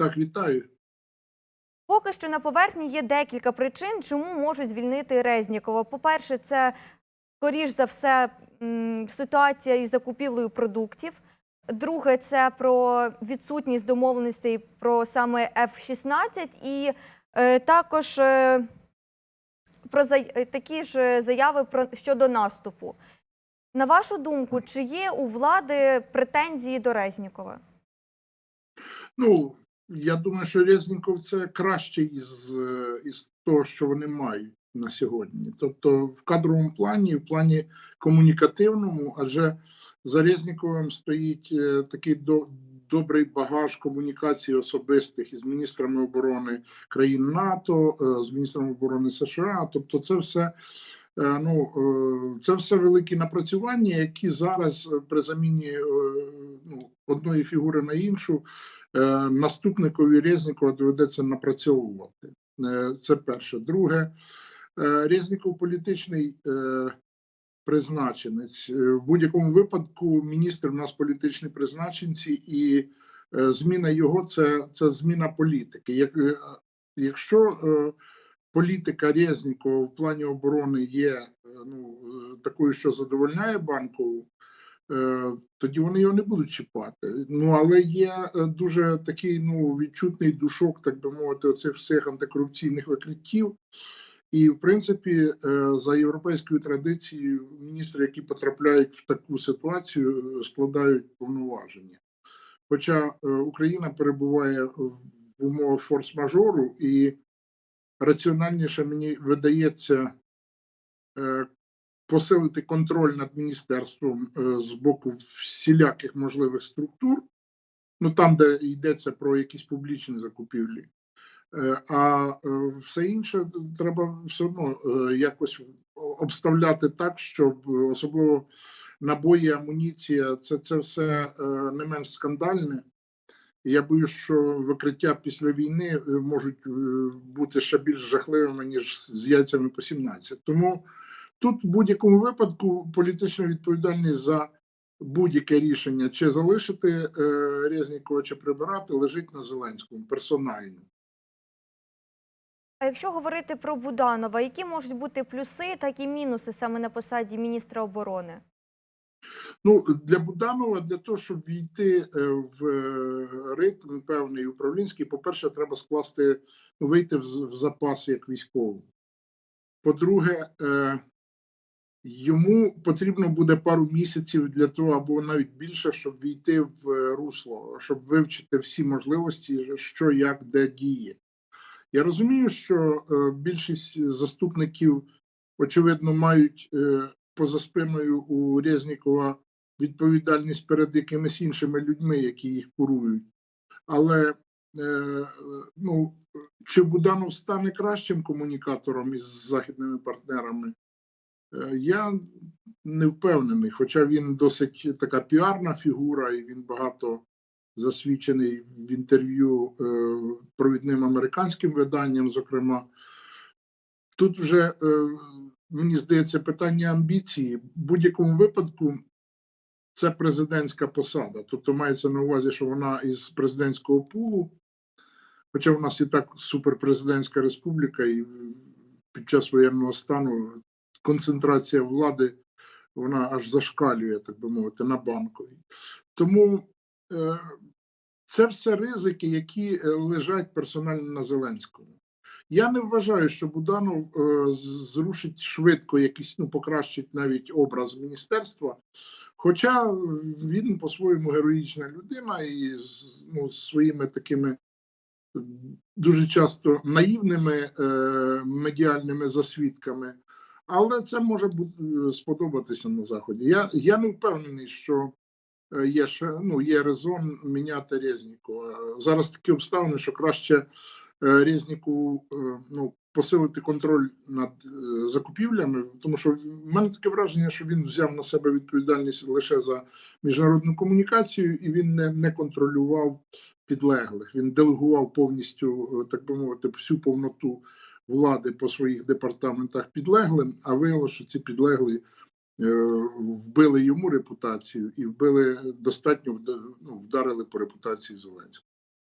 Так, вітаю. Поки що на поверхні є декілька причин, чому можуть звільнити Резнікова. По-перше, це скоріш за все ситуація із закупівлею продуктів. Друге, це про відсутність домовленостей про саме F-16 і е, також е, про зай- е, такі ж заяви про щодо наступу. На вашу думку, чи є у влади претензії до Резнікова? Ну, я думаю, що Резніков це краще із, е, із того, що вони мають на сьогодні. Тобто, в кадровому плані, в плані комунікативному, адже за Резніковим стоїть е, такий до, добрий багаж комунікацій особистих із міністрами оборони країн НАТО, е, з міністром оборони США. Тобто, це все. Ну, це все великі напрацювання, які зараз при заміні ну, одної фігури на іншу наступникові Резнікова доведеться напрацьовувати. Е, Це перше. Друге, е, Резніков політичний е, призначенець. Е, В будь-якому випадку міністр у нас політичні призначенці, і е, зміна його це, це зміна політики. Як, е, якщо е, політика Резнікова в плані оборони є е, ну, е, такою, що задовольняє банкову, е, тоді вони його не будуть чіпати. Ну але є е, дуже такий ну відчутний душок, так би мовити, оцих всіх антикорупційних викриттів. І, в принципі, е, за європейською традицією, міністри, які потрапляють в таку ситуацію, е, складають повноваження. Хоча е, Україна перебуває в умовах форс-мажору, і раціональніше мені видається е, посилити контроль над міністерством е, з боку всіляких можливих структур, ну там, де йдеться про якісь публічні закупівлі. Е, А е, все інше треба все одно якось обставляти так, щоб особливо набої, амуніція, це, це все не менш скандальне. Я боюсь, що викриття після війни можуть бути ще більш жахливими, ніж з яйцями по 17. Тому тут в будь-якому випадку політична відповідальність за будь-яке рішення, чи залишити е, Резнікова, чи прибирати, лежить на Зеленському персонально. А якщо говорити про Буданова, які можуть бути плюси, так і мінуси саме на посаді міністра оборони? Ну для Буданова, для того, щоб війти е, в е, ритм певний управлінський, по-перше, треба скласти, вийти в, запас як військовий. По-друге, йому потрібно буде пару місяців для того, або навіть більше, щоб війти в е, русло, щоб вивчити всі можливості, що як де діє. Я розумію, що е, більшість заступників, очевидно, мають е, поза спиною у Резнікова відповідальність перед якимись іншими людьми, які їх курують. Але ну, чи Буданов стане кращим комунікатором із західними партнерами? Е, Я не впевнений, хоча він досить така піарна фігура, і він багато засвідчений в інтерв'ю е, провідним американським виданням, зокрема. Тут вже, е, мені здається, питання амбіції. В будь-якому випадку це президентська посада. Тобто мається на увазі, що вона із президентського пулу, хоча в нас і так суперпрезидентська республіка, і під час воєнного стану концентрація влади вона аж зашкалює, так би мовити, на банковій. Тому е, це все ризики, які е, лежать персонально на Зеленському. Я не вважаю, що Буданов е, зрушить швидко якийсь, ну, покращить навіть образ міністерства. Хоча він по-своєму героїчна людина і з, ну, своїми такими дуже часто наївними е, медіальними засвідками, але це може бути е, сподобатися на заході. Я, я не впевнений, що е, є ще ну, є резон міняти Резнікова. Зараз такі обставини, що краще е, Резніку ну, посилити контроль над закупівлями, тому що в мене таке враження, що він взяв на себе відповідальність лише за міжнародну комунікацію, і він не, не контролював підлеглих. Він делегував повністю, так би мовити, всю повноту влади по своїх департаментах підлеглим, а виявилося, що ці підлеглі е, вбили йому репутацію і вбили достатньо ну, вдарили по репутації Зеленського.